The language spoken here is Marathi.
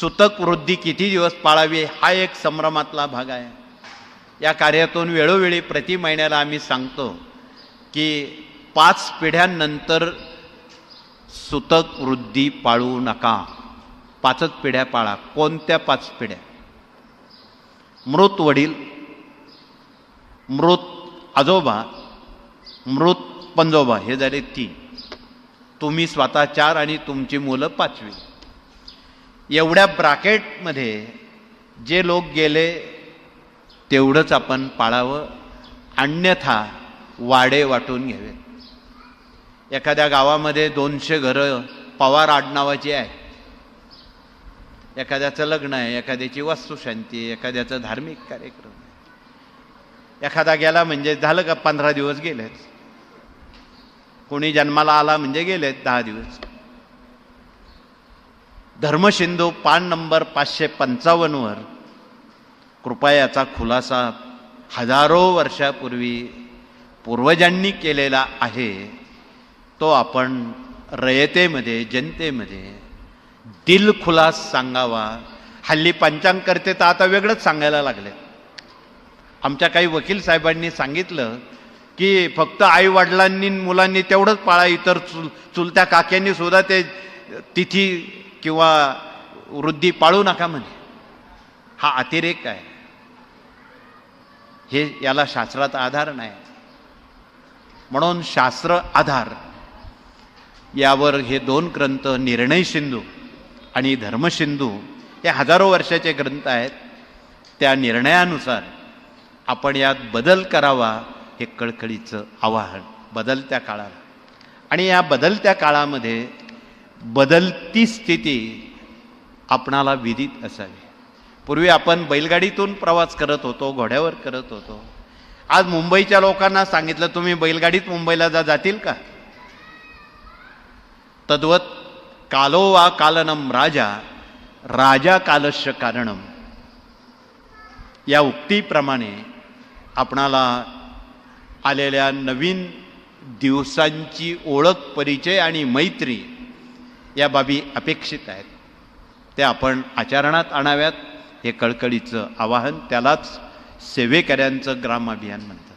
सुतक वृद्धी किती दिवस पाळावी हा एक संभ्रमातला भाग आहे. या कार्यातून वेळोवेळी प्रति महिन्याला आम्ही सांगतो की पाच पिढ्यांनंतर सुतक वृद्धी पाळू नका. पाचच पिढ्या पाळा. कोणत्या पाच पिढ्या? मृत वडील मृत आजोबा मृत पंजोबा हे झाले तीन. तुम्ही स्वतः चार आणि तुमची मुलं पाचवी. एवढ्या ब्राकेटमध्ये जे लोक गेले तेवढंच आपण पाळावं अन्यथा वाडे वाटून घ्यावे. एखाद्या गावामध्ये दोनशे घरं पवार आडनावाची आहे. एखाद्याचं लग्न आहे एखाद्याची वास्तुशांती आहे एखाद्याचं धार्मिक कार्यक्रम आहे. एखादा गेला म्हणजे झालं का पंधरा दिवस गेलेच कोणी जन्माला आला म्हणजे गेलेत दहा दिवस. धर्मशिंदू पान नंबर पाचशे पंचावन्नवर कृपयाचा खुलासा हजारो वर्षापूर्वी पूर्वजांनी केलेला आहे. तो आपण रयतेमध्ये जनतेमध्ये दिलखुलास सांगावा. हल्ली पंचांग करते तर आता वेगळंच सांगायला लागले. आमच्या काही वकील साहेबांनी सांगितलं की फक्त आई वडिलांनी मुलांनी तेवढंच पाळा इतर चुल चुलत्या काक्यांनी सुद्धा ते तिथी किंवा वृद्धी पाळू नका म्हणे. हा अतिरेक आहे. हे याला शास्त्रात आधार नाही. म्हणून शास्त्र आधार. यावर हे दोन ग्रंथ निर्णय सिंधू आणि धर्मसिंधू हे हजारो वर्षाचे ग्रंथ आहेत. त्या निर्णयानुसार आपण यात बदल करावा हे कळकळीचं आवाहन. बदलत्या काळाला. आणि या बदलत्या काळामध्ये बदलती स्थिती आपणाला विदित असावी. पूर्वी आपण बैलगाडीतून प्रवास करत होतो घोड्यावर करत होतो. आज मुंबईच्या लोकांना सांगितलं तुम्ही बैलगाडीत मुंबईला जा जातील का? तद्वत कालो वा कालनम राजा राजा कालश्य कारणम. या उक्तीप्रमाणे आपणाला आलेल्या नवीन दिवसांची ओळख परिचय आणि मैत्री या बाबी अपेक्षित आहेत. त्या आपण आचरणात आणाव्यात हे कळकळीचं आवाहन त्यालाच सेवेकऱ्यांचं ग्राम अभियान म्हणतात.